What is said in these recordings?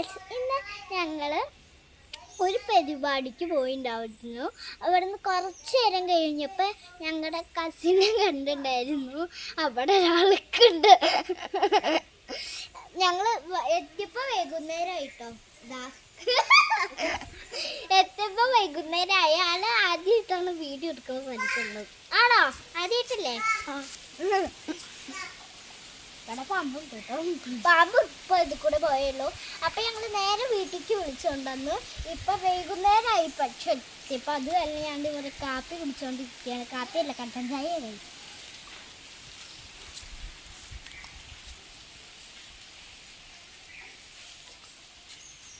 Guys ഇന്ന് ഞങ്ങൾ ഒരു പരിപാടിക്ക് പോയിണ്ടായിരുന്നു. അവിടെ നിന്ന് കുറച്ച് നേരം കഴിഞ്ഞപ്പോൾ ഞങ്ങളുടെ കസിനെ കണ്ടിട്ടുണ്ടായിരുന്നു അവിടെ ഒരാൾക്കുണ്ട്. ഞങ്ങൾ എത്തിയപ്പോൾ വൈകുന്നേരമായിട്ടോ ഇതാ എത്തിയപ്പോൾ വൈകുന്നേരമായി ആൾ ആദ്യമായിട്ടാണ് വീഡിയോ എടുക്കാൻ പഠിക്കുന്നത് ആണോ? ആദ്യമായിട്ടല്ലേ ഇവിടെ പാമ്പും കേട്ടോ പാമ്പ് ഇപ്പൊ ഇത് കൂടെ പോയുള്ളൂ അപ്പൊ ഞങ്ങൾ നേരെ വീട്ടിലേക്ക് വിളിച്ചോണ്ടന്ന്. ഇപ്പൊ വൈകുന്നേരമായി പക്ഷെ ഇപ്പൊ അത് അല്ലാണ്ട് ഇവിടെ കാപ്പി കുടിച്ചോണ്ടിരിക്കുകയാണ് കാപ്പിയല്ല കട്ടൻ ചായ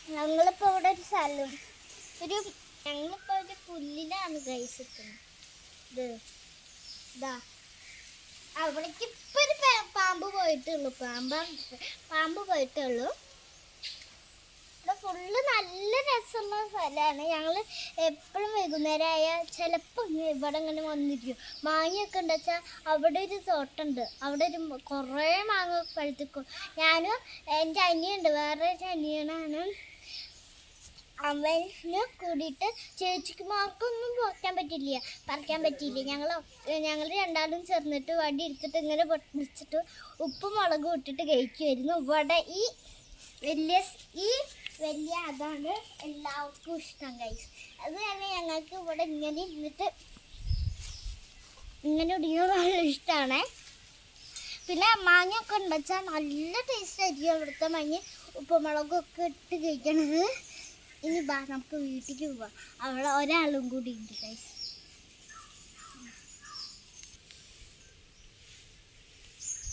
ഞങ്ങളിപ്പോ ഇവിടെ ഒരു സ്ഥലം ഒരു ഞങ്ങളിപ്പോ ഒരു പുല്ലിലാണ് കഴിച്ചിട്ടുള്ളത് ഇത് ഇതാ. അവിടേക്ക് ഇപ്പൊ ഒരു പാമ്പ് പോയിട്ടുള്ളൂ. പാമ്പ പാമ്പ് പോയിട്ടുള്ളൂ. ഇവിടെ ഫുള്ള് നല്ല രസമുള്ള സ്ഥലമാണ്. ഞങ്ങൾ എപ്പോഴും വൈകുന്നേരം ആയാൽ ചിലപ്പോൾ ഇവിടെ ഇങ്ങനെ വന്നിരിക്കും. മാങ്ങയൊക്കെ ഉണ്ട് വെച്ചാൽ അവിടെ ഒരു തോട്ടമുണ്ട്. അവിടെ ഒരു കുറേ മാങ്ങ പഴുത്തിക്കും ഞാനും എന്റെ അനിയുണ്ട്. വേറെ ഒരു അനിയനാണ് അവന് കൂടിയിട്ട് ചേച്ചിക്ക് മാർക്കൊന്നും പോറ്റാൻ പറ്റില്ല പറിക്കാൻ പറ്റിയില്ല. ഞങ്ങൾ ഞങ്ങൾ രണ്ടാളും ചേർന്നിട്ട് വടി എടുത്തിട്ട് ഇങ്ങനെ പൊട്ടിച്ചിട്ട് ഉപ്പും മുളകും ഇട്ടിട്ട് കഴിക്കുമായിരുന്നു ഇവിടെ ഈ വലിയ ഈ വലിയ അതാണ് എല്ലാവർക്കും ഇഷ്ടം കഴിച്ചു അത് തന്നെ ഞങ്ങൾക്ക് ഇവിടെ ഇങ്ങനെ ഇരുന്നിട്ട് ഇങ്ങനെ ഇടിക്കുന്നത് നല്ല ഇഷ്ടമാണ് പിന്നെ മാങ്ങയൊക്കെ ഉണ്ടെച്ചാൽ നല്ല ടേസ്റ്റ് ആയിരിക്കും ഇവിടുത്തെ മാങ്ങ. ഉപ്പുമുളകും ഒക്കെ ഇട്ട് കഴിക്കണത്. ഇനി ബാ നമുക്ക് വീട്ടിലേക്ക് പോവാം. അവിടെ ഒരാളും കൂടി ഉണ്ട് ഗൈസ്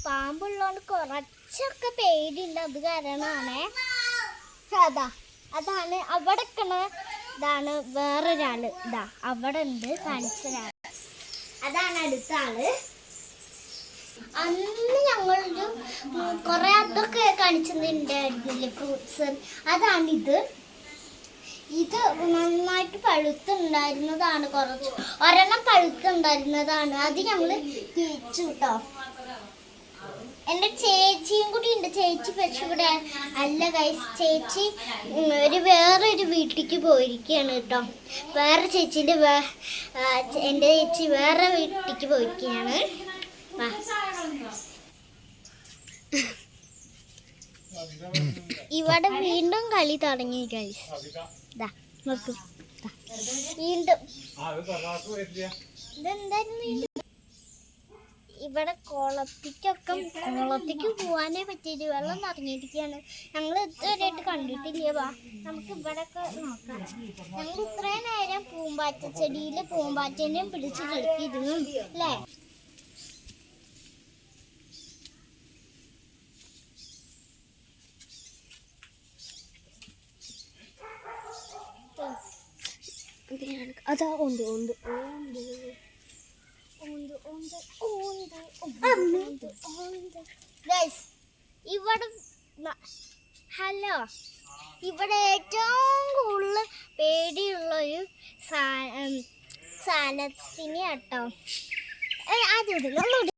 പാമ്പുള്ളതുകൊണ്ട് കുറച്ചൊക്കെ പേടിയുണ്ട് അത് കാരണമാണ്. അതാ അതാണ് അവിടെ ഇതാണ് വേറൊരാൾ. ഇതാ അവിടെ ഉണ്ട് കാണിച്ചൊരാൾ അതാണ് അടുത്ത ആൾ. അന്ന് ഞങ്ങളൊരു കുറെ അതൊക്കെ കാണിച്ചിട്ടുണ്ടായിരുന്നില്ലേ ഫ്രൂട്ട്സ് അതാണിത് നന്നായിട്ട് പഴുത്തുണ്ടായിരുന്നതാണ് കുറച്ച്. ഒരെണ്ണം പഴുത്തുണ്ടായിരുന്നതാണ്. അത് ഞങ്ങൾ തിരിച്ചു കേട്ടോ എന്റെ ചേച്ചിയും കൂടി ഉണ്ട്. ചേച്ചി പക്ഷെ ഇവിടെ അല്ല കൈസ് ചേച്ചി ഒരു വേറൊരു വീട്ടിലേക്ക് പോയിരിക്കുകയാണ് കേട്ടോ വേറെ ചേച്ചീന്റെ വേ എന്റെ ചേച്ചി വേറെ വീട്ടിലേക്ക് പോയിരിക്കുകയാണ് ഇവിടെ വീണ്ടും കളി തുടങ്ങി കൈസ് ദാ. നോക്കൂ. വീണ്ടും. ഇവിടെ കുളത്തിക്കൊക്കെ കുളത്തിക്ക് പോവാനേ പറ്റിയിട്ട് വെള്ളം നിറഞ്ഞിരിക്കുകയാണ്. ഞങ്ങൾ ഇതുവരെയായിട്ട് കണ്ടിട്ടില്ല. വാ നമുക്ക് ഇവിടെയൊക്കെ നോക്കാം. ഞങ്ങൾ ഇത്രയും നേരം പൂമ്പാറ്റ ചെടിയിൽ പൂമ്പാറ്റേനെയും പിടിച്ച് കളിക്കിരുന്നു അല്ലേ? അതാ ഉണ്ട് ഉണ്ട് ഉണ്ട്. ഉണ്ട്, ഉണ്ട്, ഉണ്ട്, ഉണ്ട്, ഉണ്ട്. ഇവിടെ ഹലോ. ഇവിടെ ഏറ്റവും കൂടുതൽ പേടിയുള്ള ഒരു സാധനത്തിന് കേട്ടോ ഒന്നുകൂടി